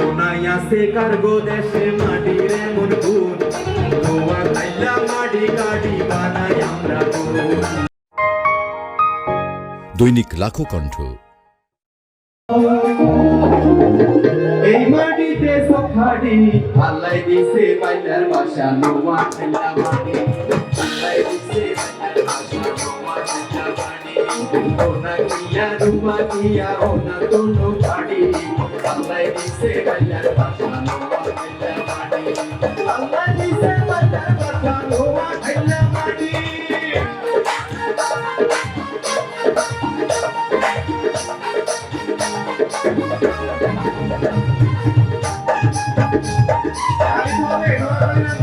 কোনায় আছে কার্গো দেশে মাটির এমন গুণ। গোয়া খাইলা মাটি কাটি বানাই আমরা দৈনিক লাখো কণ্ঠ। এই মাটিতে সখাড়ি আল্লাহ দিছে বাইলার বাসা নোয়া খেলা মাটি আল্লাহ দিছে কিয়া রুমা কিয়া ওনা তোনো পাড়ি আল্লাহ দিছে বাইলার বাসা নোয়া খেলা মাটি আল্লাহ দিছে বাইলার বাসা নোয়া খেলা মাটি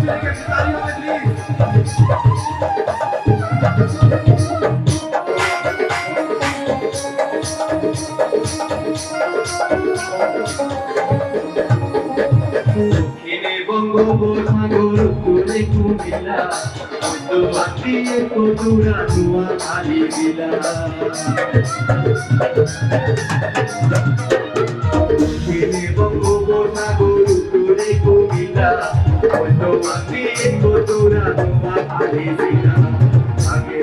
দক্ষিণে বঙ্গোপসাগর উত্তরে কুমিল্লা। দিয়ে কচুরা ধোঁয়া খালি বিলা। দক্ষিণে বঙ্গোপসাগর উত্তরে কুমিল্লা। দিয়ে আগে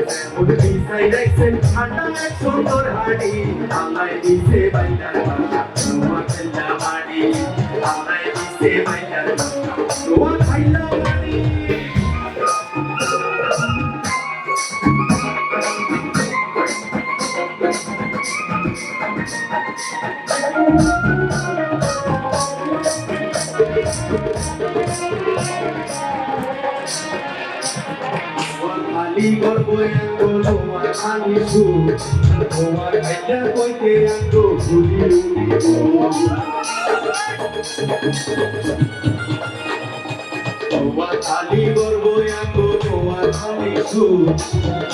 খালি গর্ব আঙ্গো তোমার খালি সুর তোমার খাইলা কইতে আঙ্গো ভুলি তোমার খালি তোমার সুর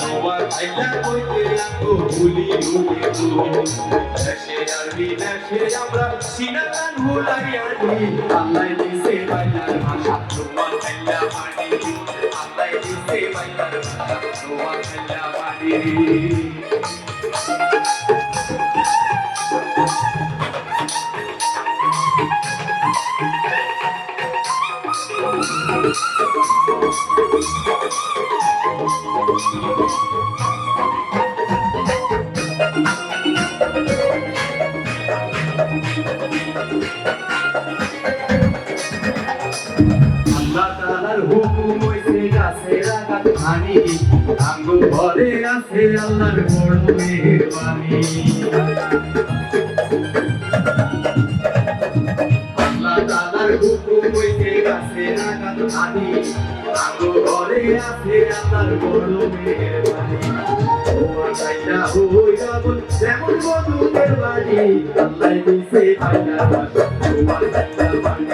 তোমার খাইলা কইতে লাগো ভুলি উড়ি দেশে আর বিদেশে আমরা সিনাকান ভুলাইয়া দিই আল্লাহ দিছে বাইলার ভাষা, তোমার খাইলা বাড়ি। আল্লাহ দিছে বাইলার ভাষা, তোমার খাইলা মাটি হানি আঙ্গু ঘরে আছে আল্লাহর বড় মেহেরবানি। হুকুম হইছে গাছের আঘাত হানি আঙ্গু ঘরে আছে আল্লাহর বড় মেহেরবানি তোমার চাইনা হইয়া যেমন বন্ধুদের বাড়ি আল্লাহ দিছে আইনা তোমার চাইনা বাড়ি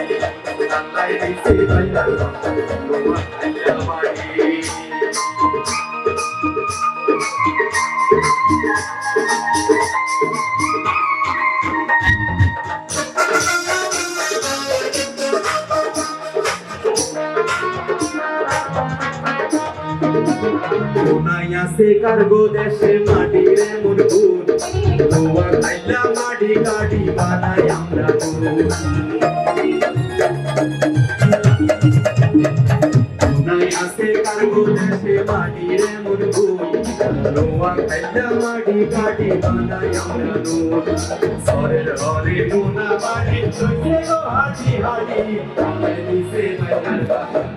আল্লাহ দিছে আইনা আছে কার্গো দেশে মাটির এমন গুণ গোয়া খাইলা মাটি কাটি বানাই আমরা গুণ কোনায় আছে কার্গো দেশে মাটির এমন গুণ গোয়া খাইলা মাটি কাটি বানাই আমরা গুণ সরের হরে মোনা বাড়ি চুকে গো হাঁটি হাঁটি আল্লাহ দিছে বাইনার বাসা বাড়ি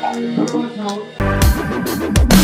Thank you.